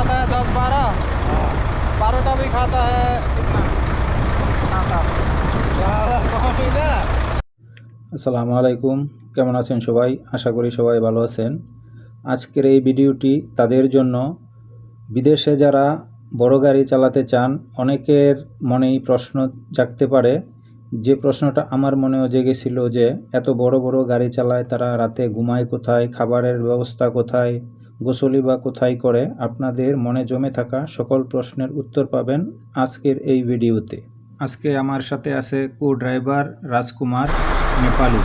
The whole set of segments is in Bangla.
खाता है दस बारह बारोटा भी खाता है कितना सात आठ सारा कौन ना আসসালামু আলাইকুম কেমন আছেন সবাই আশা করি সবাই ভালো আছেন আজকের এই ভিডিওটি তাদের জন্য বিদেশে যারা বড় গাড়ি চালাতে চান অনেকের মনেই প্রশ্ন জাগতে পারে যে প্রশ্নটা আমার মনেও জেগেছিল যে এত বড় বড় গাড়ি চালায় তারা রাতে ঘুমায় কোথায় খাবারের ব্যবস্থা কোথায় গোসলি বা কোথায় করে আপনাদের মনে জমে থাকা সকল প্রশ্নের উত্তর পাবেন আজকের এই ভিডিওতে আজকে আমার সাথে আছে কো ড্রাইভার রাজকুমার নেপালি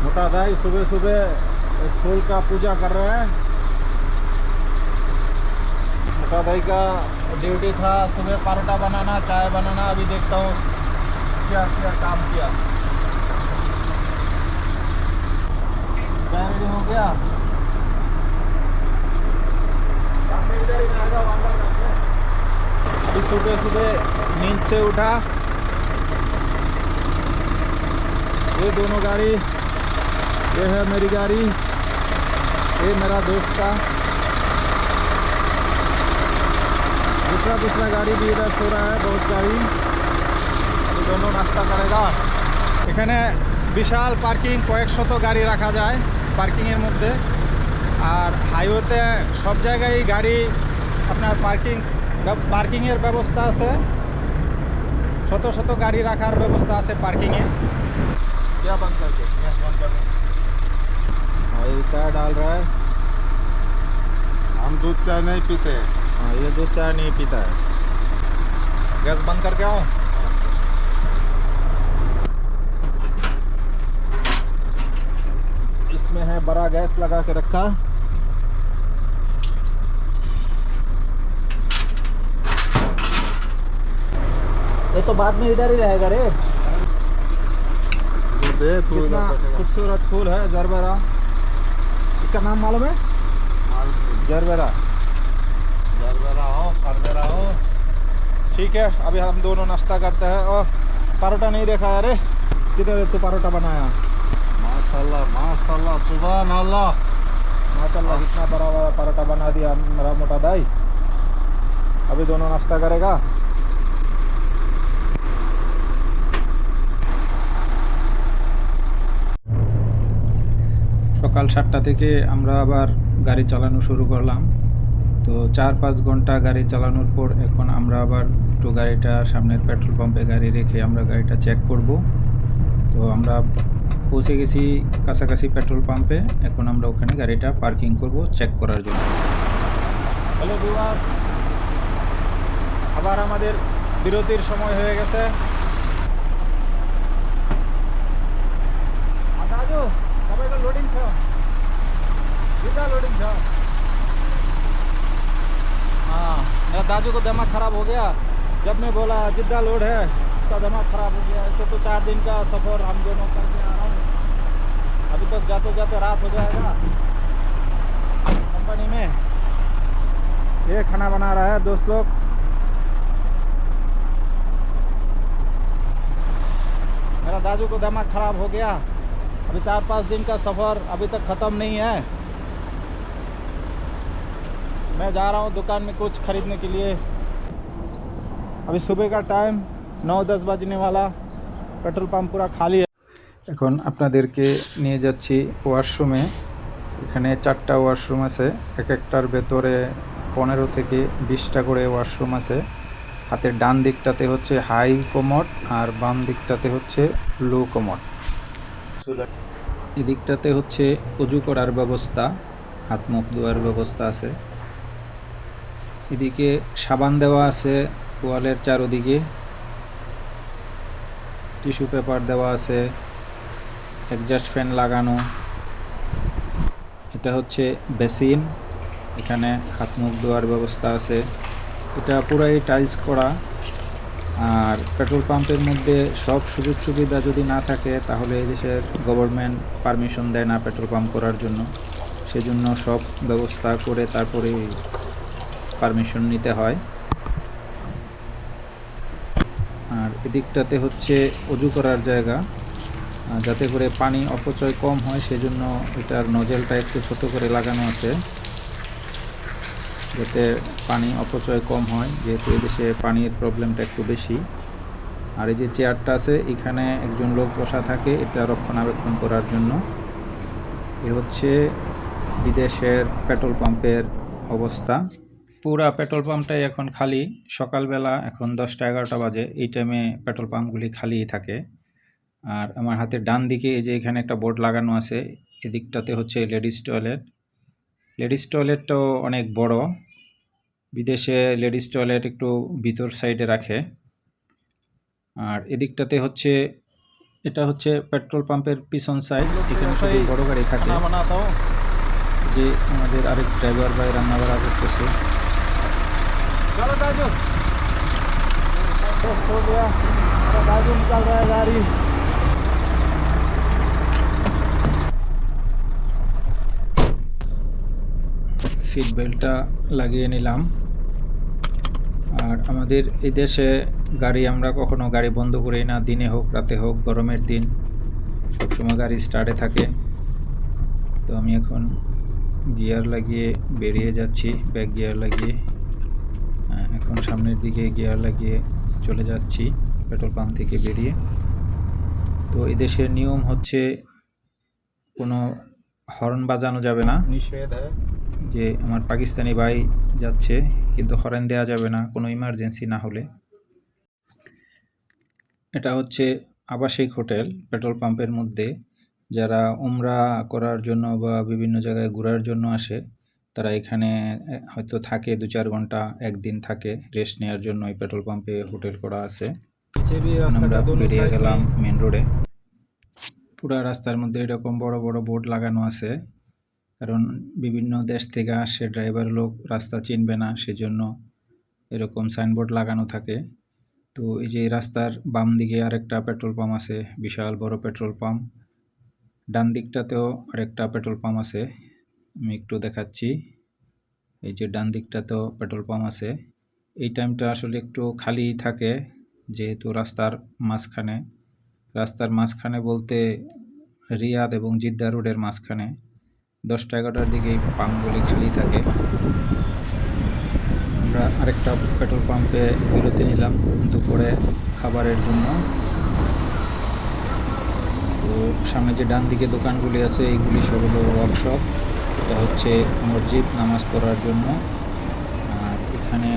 मोटा दाई सुबह सुबह फूल का पूजा कर रहे हैं मोटा दाई का ड्यूटी था सुबह परोठा बनाना चाय बनाना अभी देखता हूँ क्या क्या काम किया क्या रेडी हो गया काम में इधर ही रहेगा, वहाँ पर रखते हैं। अभी सुबह सुबह नींद से उठा ये दोनों गाड़ी ये है मेरी गाड़ी ये मेरा दोस्त का दूसरा दूसरा गाड़ी भी इधर सो रहा है बहुत गाड़ी ये दोनों नाश्ता करेगा এখানে বিশাল পার্কিং কয়েক শত গাড়ি রাখা যায় পার্কিংয়ের মধ্যে আর হাইওয়েতে সব জায়গায় গাড়ি আপনার পার্কিং পার্কিংয়ের ব্যবস্থা আছে শত শত গাড়ি রাখার ব্যবস্থা আছে পার্কিংয়ে क्या बंद करके गैस बंद कर भाई चाय डाल रहा है हम दूध चाय नहीं पीते हाँ ये दूध चाय नहीं पीता है गैस बंद करके आओ इसमें है बड़ा गैस लगा के रखा। ये तो बाद में इधर ही रहेगा रे। दे कितना खूबसूरत फूल है जरबेरा। इसका नाम मालूम है? जरबेरा। जरबेरा हो फरबेरा हो। ठीक है अभी हम दोनों नाश्ता करते हैं। और परोठा नहीं देखा अरे किधर तू परोठा बनाया? माशाल्लाह माशाल्लाह सुबह अल्लाह माशाल्लाह इतना बड़ा बड़ा परोठा बना दिया मेरा मोटा दाई अभी दोनों नाश्ता करेगा সকাল সাতটা থেকে আমরা আবার গাড়ি চালানো শুরু করলাম তো চার পাঁচ ঘন্টা গাড়ি চালানোর পর এখন আমরা আবার একটু গাড়িটা সামনের পেট্রোল পাম্পে গাড়ি রেখে আমরা গাড়িটা চেক করব তো আমরা পৌঁছে গেছি কাছাকাছি পেট্রোল পাম্পে এখন আমরা ওখানে গাড়িটা পার্কিং করব চেক করার জন্য হ্যালো বিভাগ আবার আমাদের বিরতির সময় হয়ে গেছে দাদু तपाईँको लोडिङ छ जितना लोडिङ छ हाँ मेरा दादू को दिमाग खराब हो गया जब मैं बोला जिद्दा लोड है उसका दिमाग खराब हो गया ऐसे तो चार दिन का सफ़र हम दोनों करके आ रहा हूँ अभी तक जाते जाते रात हो जाएगा। कंपनी में ये खाना बना रहा है, दोस्त लोग। मेरा दादू को दिमाग खराब हो गया। अभी चार पाँच दिन का सफ़र अभी तक ख़त्म नहीं है। मैं जा रहा हूँ दुकान में कुछ खरीदने के लिए। अभी सुबह का टाइम नौ दस बजने वाला। पेट्रोल पंप पूरा खाली है। এখন আপনাদেরকে নিয়ে যাচ্ছি ওয়াশরুমে। এখানে চারটা ওয়াশরুম আছে, এক একটার ভেতরে পনেরো থেকে বিশটা করে ওয়াশরুম আছে। হাতের ডান দিকটাতে হচ্ছে হাই কোমট আর বাম দিকটাতে হচ্ছে লো কোমট এদিকটাতে হচ্ছে উজু করার ব্যবস্থা, হাত মুখ ধোয়ার ব্যবস্থা আছে। এদিকে সাবান দেওয়া আছে ওয়ালের চারোদিকে। টিস্যু পেপার দেওয়া আছে। এক্সজস্ট ফ্যান লাগানো। এটা হচ্ছে বেসিন। এখানে হাত মুখ ধোয়ার ব্যবস্থা আছে। এটা পুরাই টাইলস করা। আর পেট্রোল পাম্পের মধ্যে সব সুযোগ সুবিধা যদি না থাকে, তাহলে দেশের গভর্নমেন্ট পারমিশন দেয় না পেট্রোল পাম্প করার জন্য। সেজন্য সব ব্যবস্থা করে তারপরে পারমিশন নিতে হয়। আর এদিকটাতে হচ্ছে অজু করার জায়গা। যাতে করে পানি অপচয় কম হয়, সেজন্য এটার নজেলটা একটু ছোট করে লাগানো আছে। যাতে পানি অপচয় কম হয়, যেহেতু এদেশে পানির প্রবলেমটা একটু বেশি। আর এই যে চেয়ারটা আছে, এখানে একজন লোক বসা থাকে এটা রক্ষণাবেক্ষণ করার জন্য। এ হচ্ছে বিদেশের পেট্রোল পাম্পের অবস্থা। পুরা পেট্রোল পাম্পটাই এখন খালি। সকালবেলা এখন দশটা এগারোটা বাজে, এই টাইমে পেট্রোল পাম্পগুলি খালিই থাকে। আর আমার হাতের ডান দিকে এই যে এখানে একটা বোর্ড লাগানো আছে এদিকটাতে হচ্ছে লেডিস টয়লেট লেডিস টয়লেটটাও অনেক বড় বিদেশে লেডিস টয়লেট একটু ভিতর সাইডে রাখে আর এদিকটাতে হচ্ছে এটা হচ্ছে পেট্রোল পাম্পের পিছন সাইড এখানে শুধু বড় গাড়ি থাকে खाना बनाता हूँ যে আমাদের আরেক ড্রাইভার ভাই রান্না বাড়া করতেছে चलो ताजू दोस्त हो गया मेरा ताजू निकल रहा है गाड़ी সিট বেল্টটা লাগিয়ে নিলাম। আর আমাদের এদেশে গাড়ি আমরা কখনো গাড়ি বন্ধ করি না। দিনে হোক, রাতে হোক, গরমের দিন, সবসময় গাড়ি স্টার্টে থাকে। তো আমি এখন গিয়ার লাগিয়ে বেরিয়ে যাচ্ছি ব্যাক গিয়ার লাগিয়ে। হ্যাঁ, এখন সামনের দিকে গিয়ার লাগিয়ে চলে যাচ্ছি পেট্রোল পাম্প থেকে বেরিয়ে। তো এদেশের নিয়ম হচ্ছে কোনো হর্ন বাজানো যাবে না। নিষেধ হ্যাঁ। যে আমার পাকিস্তানি ভাই যাচ্ছে কিন্তু হরেন দেওয়া যাবে না কোনো ইমার্জেন্সি না হলে। এটা হচ্ছে আবাসিক হোটেল পেট্রোল পাম্পের মধ্যে। যারা উমরা করার জন্য বা বিভিন্ন জায়গায় ঘোরার জন্য আসে তারা এখানে হয়তো থাকে দু চার ঘণ্টা একদিন থাকে রেস্ট নেওয়ার জন্য এই পেট্রোল পাম্পে হোটেল করা আছে। আমরা বেরিয়ে গেলাম মেন রোডে পুরা রাস্তার মধ্যে এরকম বড় বড় বোর্ড লাগানো আছে। কারণ বিভিন্ন দেশ থেকে আসে ড্রাইভার লোক, রাস্তা চিনবে না, সেজন্য এরকম সাইনবোর্ড লাগানো থাকে। তো এই যে রাস্তার বাম দিকে আরেকটা পেট্রোল পাম্প আছে, বিশাল বড় পেট্রোল পাম্প ডান দিকটাতেও আরেকটা পেট্রোল পাম্প আছে, আমি একটু দেখাচ্ছি। এই যে ডান দিকটাতেও পেট্রোল পাম্প আছে। এই টাইমটা আসলে একটু খালি থাকে, যেহেতু রাস্তার মাঝখানে। রাস্তার মাঝখানে বলতে রিয়াদ এবং জিদ্দা রোডের মাঝখানে। দশটা এগারোটার দিকে এই পাম্পগুলি খালি থাকে। আমরা আরেকটা পেট্রোল পাম্পে বিরতি নিলাম দুপুরে খাবারের জন্য। তো সামনে যে ডান দিকে দোকানগুলি আছে, এইগুলি সব হলো ওয়ার্কশপ এটা হচ্ছে মসজিদ নামাজ পড়ার জন্য। আর এখানে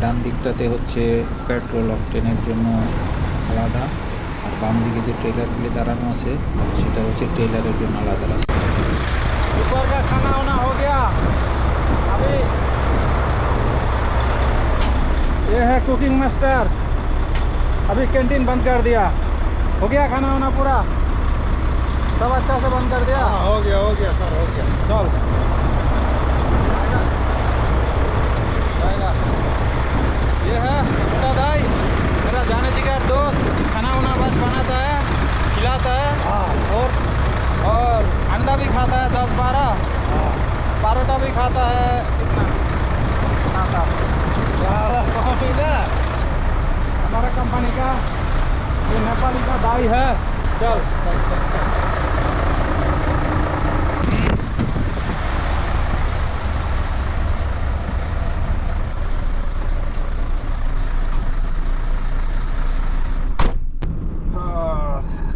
ডান দিকটাতে হচ্ছে পেট্রোল অকটেনের জন্য আলাদা। আর বাম দিকে যে ট্রেলারগুলি দাঁড়ানো আছে, সেটা হচ্ছে ট্রেলারের জন্য আলাদা রাস্তা। का खाना वाना हो गया। अभी ये है कुकिंग मास्टर अभी कैंटीन बंद कर दिया। हो गया खाना वाना पूरा? सब अच्छा से बंद कर दिया? हाँ, हो गया हो गया सर हो गया। चल। ये है दाई मेरा जाने जिगर दोस्त। खाना वाना बस बनाता है खिलाता है हाँ और और अंडा भी खाता है दस बारह हाँ परोठा भी खाता है कितना खाता सारा पानी ना हमारा कंपनी का ये नेपाली का दाई है चल चल चल चल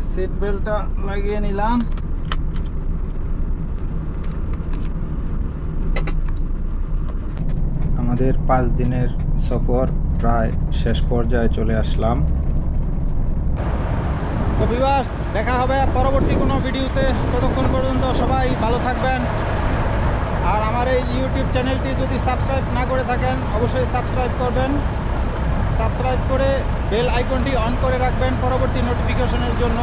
সিট বেল্টটা লাগিয়ে নিলাম আমাদের পাঁচ দিনের সফর প্রায় শেষ পর্যায়ে চলে আসলাম। তো ভিউয়ার্স দেখা হবে পরবর্তী কোনো ভিডিওতে। ততক্ষণ পর্যন্ত সবাই ভালো থাকবেন। আর আমার এই ইউটিউব চ্যানেলটি যদি সাবস্ক্রাইব না করে থাকেন, অবশ্যই সাবস্ক্রাইব করবেন। সাবস্ক্রাইব করে বেল আইকনটি অন করে রাখবেন পরবর্তী নোটিফিকেশনের জন্য।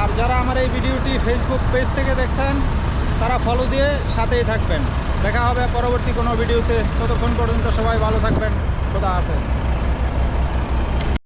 আর যারা আমার এই ভিডিওটি ফেসবুক পেজ থেকে দেখছেন, তারা ফলো দিয়ে সাথেই থাকবেন। দেখা হবে পরবর্তী কোনো ভিডিওতে। ততক্ষণ পর্যন্ত সবাই ভালো থাকবেন। খোদা হাফেজ।